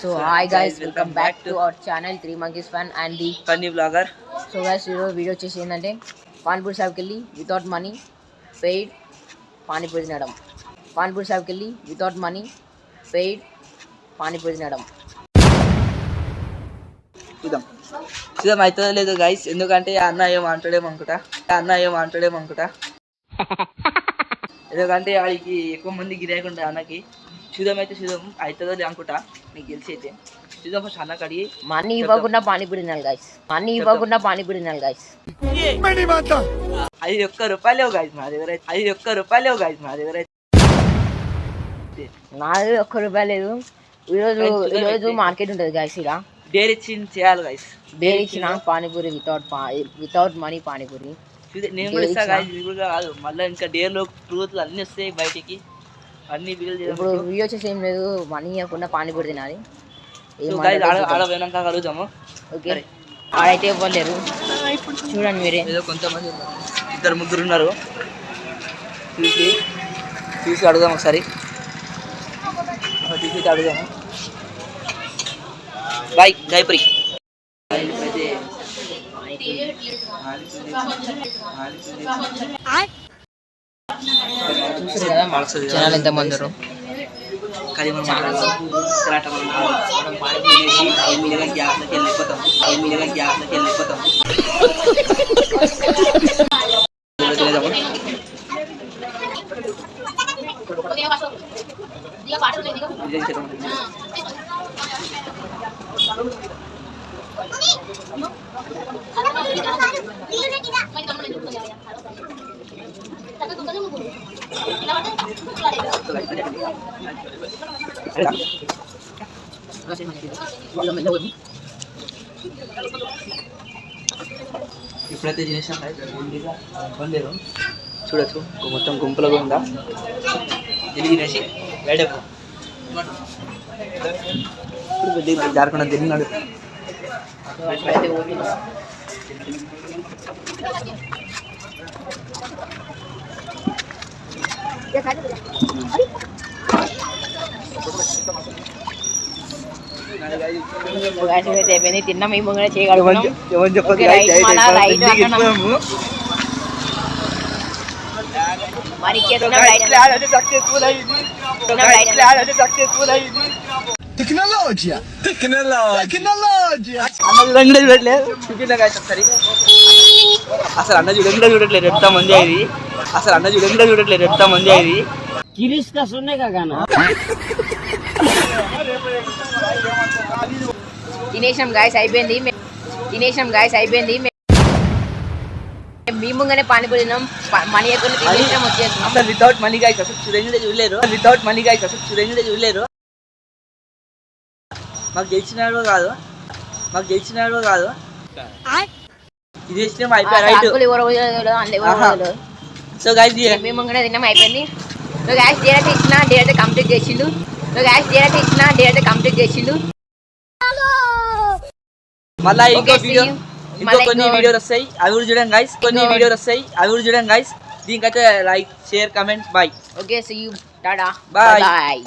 So hi guys, welcome back to our channel Three Monkeys Fan and the funny blogger so guys ఈరోజు video వచ్చేసి ఏంటంటే పానీపూరి షాప్కి వెళ్ళి without money paid panipuri తినడం. పానీపూరి షాప్కి వెళ్ళి వితౌట్ మనీ పెయిడ్ పానీపూరి తినడం. చూద్దాం. చూద్దాం అవుతుందో లేదో గైస్ ఎందుకంటే అన్న ఏం అంటాడేమో అనుకుంటా? అన్న ఏం అంటాడేమో అనుకుంటా? ఎందుకంటే వాడికి ఎక్కువ మంది గిరాకీ ఉంటుంది అన్నకి. చూద్దాం అయితే చూద్దాం అవుతుందో లేదు అనుకుంటా. నీకు తెలిసి అయితే. చూద్దాం ఫస్ట్ అన్నకి అడిగి మనీ ఇవ్వకుండా పానీపూరి తినాలి guys. మనీ ఇవ్వకుండా పానీపూరి తినాలి guys. ఐదు ఒక్క రూపాయలు గైస్ మా దగ్గర. ఐదు ఒక్క రూపాయలు గైస్ మా దగ్గర. నాది ఒక్క రూపాయి లేదు. ఈరోజు ఈరోజు. మార్కెట్ ఉంటుంది guys ఇక్కడ డేర్ ఇచ్చి చేయాలి గైస్ డైలీ ఇచ్చిన panipuri without without money panipuri. నేను కూడా Dare ఇస్తా ఇచ్చినా? గైస్ ఇది కూడా కాదు. మళ్ళీ ఇంకా డేర్లో ట్రూత్లు అన్నీ వస్తాయి బయటికి. అన్ని ఇప్పుడు వీడియో వచ్చేసి ఏం లేదు మనీ ఇవ్వకుండా పానీపూరి తినాలి. పోయినాక కలుగుతాము ఓకే. ఆడైతే ఇవ్వలేరు. చూడండి మీరే. ఏదో కొంతమంది ఉన్నారు. ఇద్దరు ముగ్గురు ఉన్నారు. చూసి చూసి అడుగుదాం ఒకసారి. చూసి అడుగుదాము బాయ్ జైప్రి మా జనాలు ఎంత మంది ఉన్నారు? కానీ మనం. కరాట మనం చేసి ఎనిమిదిగా గ్యాస్లోకి వెళ్ళిపోతాం ఎనిమిదిగా గ్యాస్లోకి వెళ్ళిపోతాం తినేద్దామా? ఇదేం చేద్దాం? అలా. ఇప్పుడైతే తినేసాం బందేరు చూడొచ్చు గు- మొత్తం గుంపులుగా ఉందా ఇది తినేసి వేడకు ఇప్పుడు కొద్దిగా జారకుండా తిన్నాడు ఇప్పుడైతే అయిపోయింది తిన్నాం మేము కూడా చేయగలుగుతాం ఎవరు చెప్పదు Okay, guys, right, మన అయితే right ఇంటికి అన్నాం. వెళ్ళిపోయాము. మరి So చేస్తున్నాం guys, right plan అయితే successful అయింది. So తిన్నాం guys, right plan అయితే successful అయింది. Tecnologia! Tecnologia! Tecnologia! అన్న చూడండి చూడట్లేదు guys ఒకసారి అసలు అన్న చూడండి చూడట్లేదు ఎంత మంది అయింది అసలు అన్న చూడండి కూడా చూడట్లేదు ఎంత మంది అయింది తినేసాం గాయస్ అయిపోయింది. తినేసాం గాయస్ అయిపోయింది. మే- మేము ముంగనే పానీపూరి తిన్నాం. మనీ తినేసాం వచ్చేస్తున్నాం అసలు వితౌట్ మనీ గైస్ అసలు చూడండి చూడలేరు వితౌట్ మనీ గైస్ అసలు చూడండి చూడలేరు మాకు గెలిచినాడు కాదు. మాకు గెలిచినాడు కాదు. ఇది ఇష్టం అయిపోయి రైట్. సో గైస్ మేము ముంగనే తిన్నాం అయిపోయింది. సో గ్యాస్ డేట్ ఇచ్చిన డేట్ కంప్లీట్ చేసిండు. సో గ్యాస్ డేట్ ఇచ్చిన డేట్ కంప్లీట్ చేసిండు. మళ్ళా ఇంకో వీడియో. ఇంకో కొన్ని వీడియోలు వస్తాయి. అవి కూడా చూడండి గైస్ కొన్ని వీడియోలు వస్తాయి. అవి కూడా చూడండి గైస్ దీనికైతే like share comment bye okay see you tata. Bye